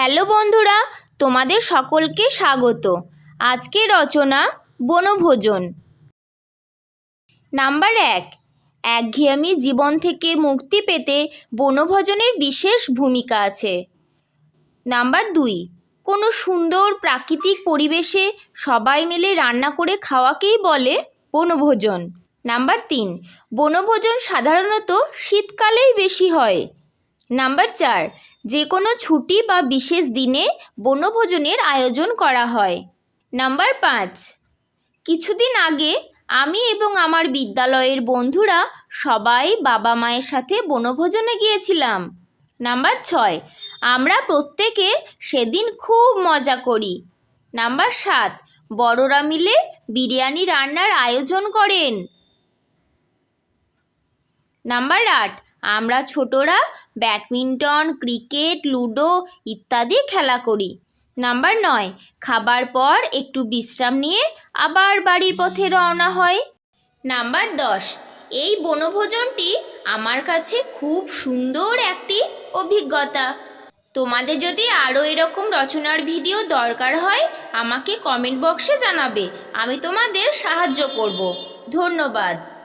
Hello বন্ধুরা, তোমাদের সকলকে স্বাগত। আজকের রচনা বনভোজন। নাম্বার এক, একঘেয়েমি জীবন থেকে মুক্তি পেতে বনভোজনের বিশেষ ভূমিকা আছে। নাম্বার দুই, কোনো সুন্দর প্রাকৃতিক পরিবেশে সবাই মিলে রান্না করে খাওয়াকেই বলে বনভোজন। নাম্বার তিন, বনভোজন সাধারণত শীতকালেই বেশি হয়। নাম্বার চার যে কোনো ছুটি বা বিশেষ দিনে বনভোজনের আয়োজন করা হয়। নাম্বার পাঁচ, কিছুদিন আগে আমি এবং আমার বিদ্যালয়ের বন্ধুরা সবাই বাবা মায়ের সাথে বনভোজনে গিয়েছিলাম। নাম্বার ছয়, আমরা প্রত্যেকে সেদিন খুব মজা করি। নাম্বার সাত, বড়রা মিলে বিরিয়ানি রান্নার আয়োজন করেন। নাম্বার আট আমরা ছোটরা ব্যাডমিন্টন, ক্রিকেট, লুডো ইত্যাদি খেলা করি। নাম্বার নয়, খাবার পর একটু বিশ্রাম নিয়ে আবার বাড়ির পথে রওনা হয়। নাম্বার দশ, এই বনভোজনটি আমার কাছে খুব সুন্দর একটি অভিজ্ঞতা। তোমাদের যদি আরও এরকম রচনার ভিডিও দরকার হয়, আমাকে কমেন্ট বক্সে জানাবে। আমি তোমাদের সাহায্য করব। ধন্যবাদ।